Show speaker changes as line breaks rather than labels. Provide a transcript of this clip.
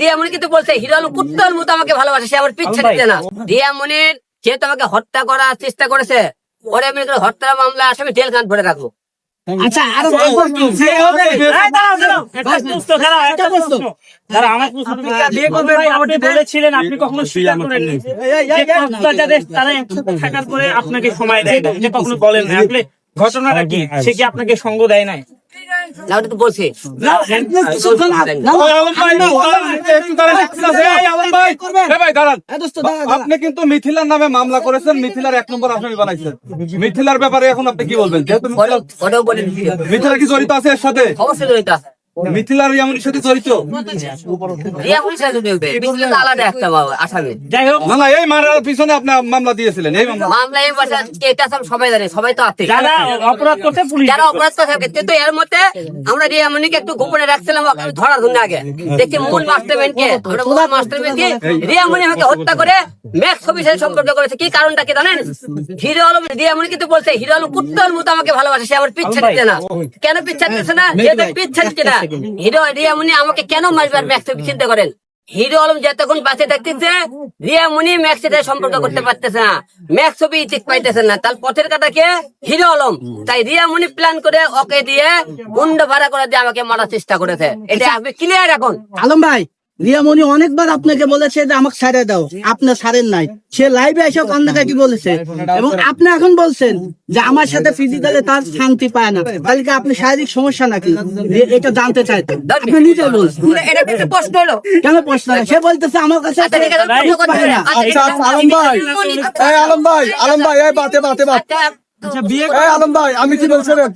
রিয়ামণি কিন্তু বলছে হিরো আলম কুত্তার মতো আমাকে ভালোবাসে সে আমার পিচ্ছা দিতে না। রিয়ামণির যেহেতু আমাকে হত্যা করার চেষ্টা করেছে। ওরে আমি হত্যা মামলা আসামি জেল খান ভরে রাখব।
আচ্ছা আরও
বলেছিলেন আপনি কখনো স্বীকার করেননি। তারা একসাথে থাকার পরে আপনাকে সময় দেয়। না এটা কখনো বলেন না আসলে ঘটনাটা কি? সে কি আপনাকে সঙ্গ দেয় নাই?
না ওটা তো বলছে।
আপনি কিন্তু মিথিলার নামে মামলা করেছেন। মিথিলার এক নম্বর আসামি বানাইছেন। মিথিলার ব্যাপারে এখন আপনি কি বলবেন? মিথিলা কি জড়িত আছে এর সাথে?
অবশ্যই জড়িত আছে।
মিথিলার সাথে জড়িত।
রিয়ামণির সাথে জড়িত বিজলি তো আলাদা একটা বাবা, আসামি।
যাই হোক।
না না এই মারার পিছনে আপনি মামলা দিয়েছিলেন এই মামলা।
মামলা এই বসে এটা সবাই জানে সবাই তো আছে
যারা অপরাধ করছে পুলিশ।
যারা অপরাধ করে থাকে কিন্তু এর মধ্যে আমরা রিয়ামণিকে একটু গোপনে রাখছিলাম ধরার জন্য আগে। দেখি মূল মাস্টারম্যান কে। আমরা মূল মাস্টারম্যান কে? রিয়ামণি আমাকে হত্যা করে ম্যাক্স ছবির সাথে সম্পর্ক করেছে কি কারণটা কি জানেন? হিরো আলম কিন্তু বলছে হিরো আলম কুত্তার মতো আমাকে ভালোবাসে সে আমার পিচ্ছা দিতে না। কেন পিচ্ছা দিতেছে না? যেহেতু পিচ্ছা দিচ্ছে না। হিরো রিয়ামণি আমাকে কেন মারবার ম্যাক্স চিন্তা করেন? হিরো আলম যতক্ষণ বাঁচে থাকতেছে রিয়ামণি ম্যাক্স সাথে সম্পর্ক করতে পারতেছে না। ম্যাক্স ছবি ঠিক পাইতেছে না। তার পথের কাটা কে? হিরো আলম। তাই রিয়ামণি প্ল্যান করে ওকে দিয়ে গুন্ড ভাড়া করে দিয়ে আমাকে মারার চেষ্টা করেছে। এটা আপনি ক্লিয়ার এখন।
আলম ভাই রিয়ামণি অনেকবার আপনাকে বলেছে যে আমাকে ছাড়ে দাও আপনার ছাড়েন নাই সে লাইভে এসে অন্যকে কি বলেছে এবং আপনি এখন বলছেন যে আমার সাথে ফিজিক্যালি তার শান্তি পায় না তাহলে কি আপনি শারীরিক সমস্যা নাকি এটা জানতে চাইতেন আপনি নিজে বলছেন
প্রশ্ন হলো
কেন প্রশ্ন সে বলতেছে আমার কাছে
আচ্ছা। আচ্ছা,
আচ্ছা আচ্ছা, আলম ভাই এই আলম ভাই আলম ভাই এই বাতে বাতে বাত
আচ্ছা,
এই আলম ভাই আমি কি বলছিলেন